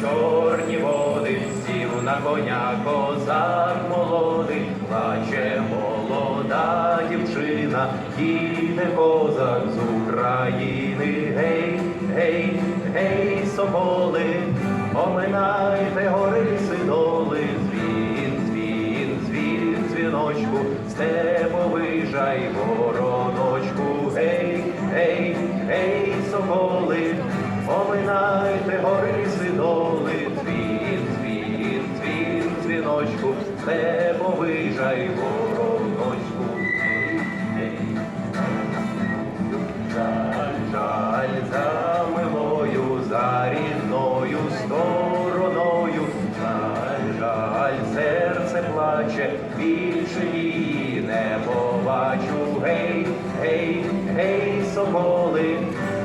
чорні води, сів на коня козак молодий, плаче молода дівчина, їде козак з України. Гей, гей, гей, соболи, оминайте гори сидоли, дзвін, дзвін, дзвін, дзвіночку, степовижай вороночку, гей, гей, гей, соколи, оминайте гори сидоли, дзвін, дзвін, дзвін, дзвіночку, степовижай вороночку, гей, гей. Жаль, жаль за милою, за рідною стороною, жаль, жаль, серце плаче, більше її не побачу. Гей, гей, гей, соколи,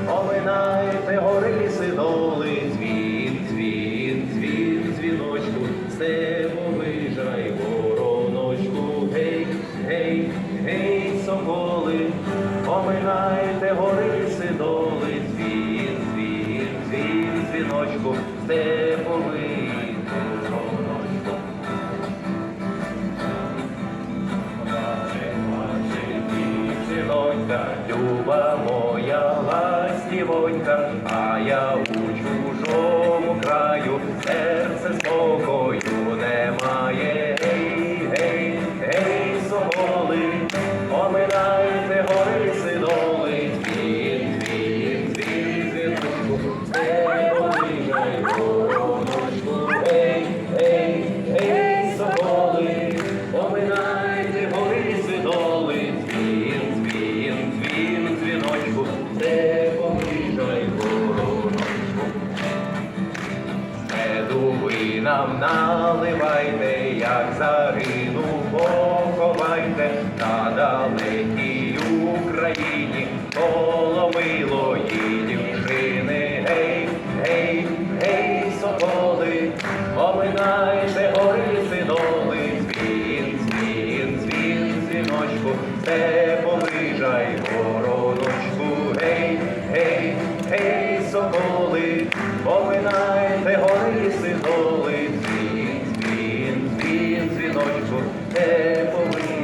оминайте гори ліси доли, дзвін, дзвін, дзвін, дзвіночку, степовижай вороночку, гей, гей, гей, соколи, оминайте гори ліси доли, дзвін, дзвін, дзвін, дзвіночку, вороночку. Плаче, плаче, дівчинонька, люба ദിവ്യവോത്കം ആയാവൂ нам наливайте, як зарину поховайте на далекій Україні, коло é bom